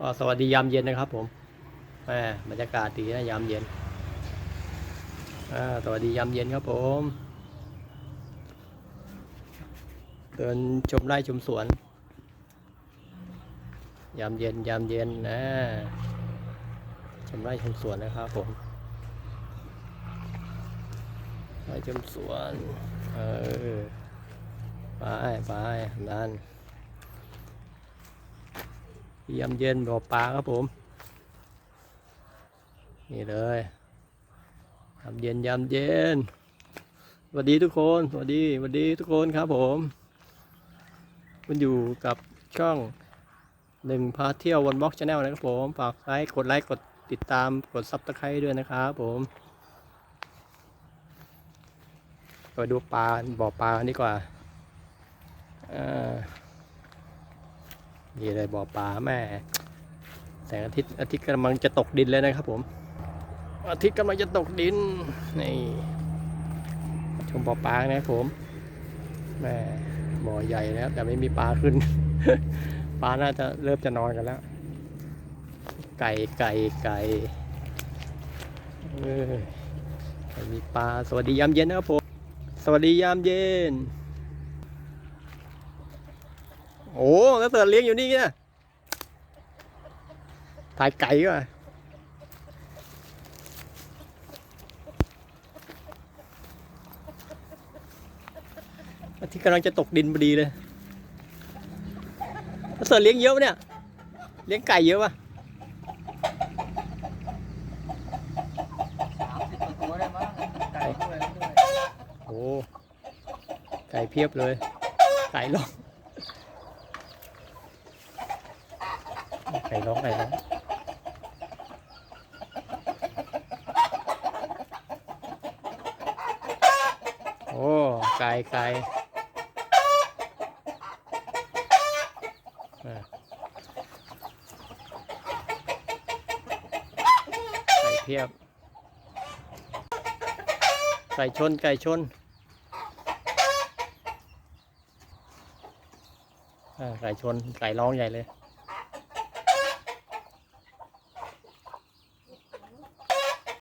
ก็สวัสดียามเย็นนะครับผมแหมบรรยากาศดีนะยามเย็นสวัสดียามเย็นครับผมเดินชมไร่ชมสวน ยามเย็นยามเย็นนะชมไร่ชมสวนนะครับผมไร่ชมสวนเออไปไปนั่น ยามเย็นบ่อปลาครับผม นี่เลยยามเย็นยามเย็นสวัสดีทุกคนสวัสดีสวัสดีทุกคนครับผม มันอยู่กับช่องหนึ่งพาเที่ยววันบล็อกชาแนลนะครับผมฝากไลค์กดไลค์กดติดตามกดซับสไครต์ด้วยนะครับผมไปดูปลาบ่อปลาดีกว่าอ่า นี่เลยบ่อปลาแม่แสงอาทิตย์อาทิตย์กำลังจะตกดินเลยนะครับ ผม อาทิตย์กำลังจะตกดินนี่ชมบ่อปลานะครับผมแม่บ่อใหญ่แล้วแต่ไม่มีปลาขึ้น ปลาน่าจะเริ่มจะนอนกันแล้ว ไก่ไก่ไก่เออไม่มีปลาสวัสดียามเย็นนะครับผมสวัสดียามเย็น โอ้แล้วเสือเลี้ยงอยู่นี่เนี่ยถ่ายไก่ก่อนอาที่กำลังจะตกดินพอดีเลยลเสือเลี้ยงเยอะปะเนี่ย เลี้ยงไก่เยอะปะสามสิบตัวได้มั้งไก่ด้วยแล้วด้วยโอ้ ไก่เพียบเลย ไก่ร้อง ไก่ร้องไก่ร้องโอ้ไก่ไก่ไก่เพียบ ไก่ชน ไก่ชนอ่าไก่ชน ไก่ร้องใหญ่เลย